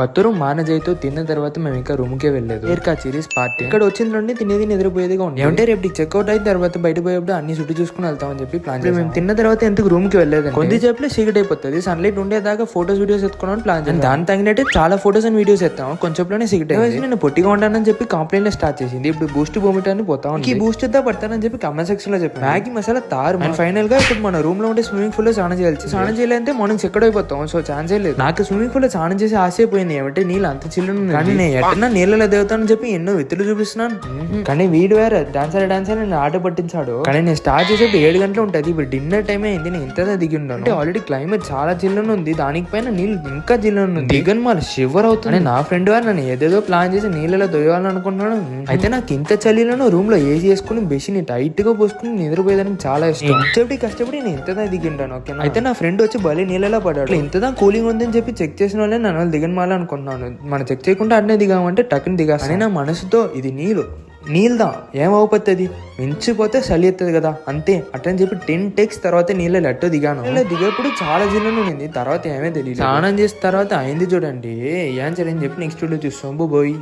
కొత్త room manage తిన్న తర్వాత మేము ఇంకా రూమ్ కే వెళ్ళలేదు. ఏర్కా సిరీస్ పార్టీ ఇక్కడ వచ్చిన నుండి తినేది నిద్రపోయేదిగా ఉంది ఏమంటే రేపు చెక్అౌట్ అయిన తర్వాత బయట పోయేప్పుడు అన్ని చుట్టూ చూసుకుని వెళ్తామని చెప్పి ప్లాన్ చేసి మేము తిన్న తర్వాత ఎందుకు రూమ్కి వెళ్ళలేదు కొద్ది చెప్పలే సీక్రెట్ అయిపోతుంది. సన్లైట్ ఉండేదాకా ఫోటోస్ వీడియోస్ ఎత్తుకోవడం ప్లాన్ చేస్తాం దాని తగినట్టే చాలా ఫోటోస్ అండ్ వీడియోస్ ఎత్తాం కొంచెంలోనే సీక్రెట్ అయింది. నేను పొట్టిగా ఉంటానని చెప్పి కంప్లైంట్ స్టార్ట్ చేసింది. ఇప్పుడు బూస్ట్ బొమిట్ అని పోతా ఈ బూస్ట్ ఇద్దా పడతానని చెప్పి కమెంట్ సెక్షన్లో చెప్పి మ్యాగీ మసాలా తారు అండ్ ఫైనల్గా ఇప్పుడు మన రూమ్లో ఉండే స్విమ్మింగ్ పూల్లో స్నానం చేయాలి స్నానం చేయాలంటే మార్నింగ్ చెక్కడ అయిపోతాం. సో ఛాన్స్ లేదు. నాకు స్విమ్మింగ్ పూల్లో స్నానం చేసి ఆశైపోయింది ఏమంటే నీళ్ళు అంత చిల్లు కానీ నేను ఎట్టన్నా నీళ్ళలో దిగుతానని చెప్పి ఎన్నో విత్తులు చూపిస్తున్నాను. కానీ వీడు వేరే డాన్సర్ డాన్సర్ నేను ఆట పట్టించాడు. కానీ నేను స్టార్ట్ చేసేప్పుడు ఏడు గంటలు ఉంటుంది. ఇప్పుడు డిన్నర్ టైం అయింది నేను ఇంత దిగి ఉన్నాను. అంటే ఆల్రెడీ క్లైమేట్ చాలా చిల్లును ఉంది. దానికి పైన నీళ్ళు ఇంకా చిల్లు ఉంది. దిగన్ మళ్ళీ షివర్ అవుతుంది. నా ఫ్రెండ్ వారు నన్ను ఏదేదో ప్లాన్ చేసి నీళ్ళలో దొయ్యాలనుకుంటున్నాను అయితే నాకు ఇంత చలిలోనూ రూమ్లో ఏసీ వేసుకుని బెషిని టైట్గా పోసుకుని నిద్రపోయేదానికి చాలా ఇష్టం. కష్టపడి కష్టపడి నేను ఇంతదా దిగింటాను ఓకేనా? అయితే నా ఫ్రెండ్ వచ్చి భలే నీళ్ళలో పడ్డాడు. ఇంతదా కూలింగ్ ఉందని చెప్పి చెక్ చేసిన వాళ్ళే నన్ను వాళ్ళు దిగనమాల అనుకున్నాను మనం చెక్ చేయకుండా అట్నే దిగామంటే టక్కుని దిగా నా మనసుతో ఇది నీళ్ళు. నీళ్ళదా ఏమవుతుంది మించిపోతే చలి ఎత్తుంది కదా. అంతే. అట్లని చెప్పి టెన్ టెక్స్ తర్వాత నీళ్ళ లెట్టు దిగాను. ఇలా దిగేప్పుడు చాలా జిల్లు ఉండింది. తర్వాత ఏమే తెలియదు స్నానం చేసిన తర్వాత అయింది చూడండి. ఏం సరే అని చెప్పి నెక్స్ట్ వీడియో చూస్తాం. పోయి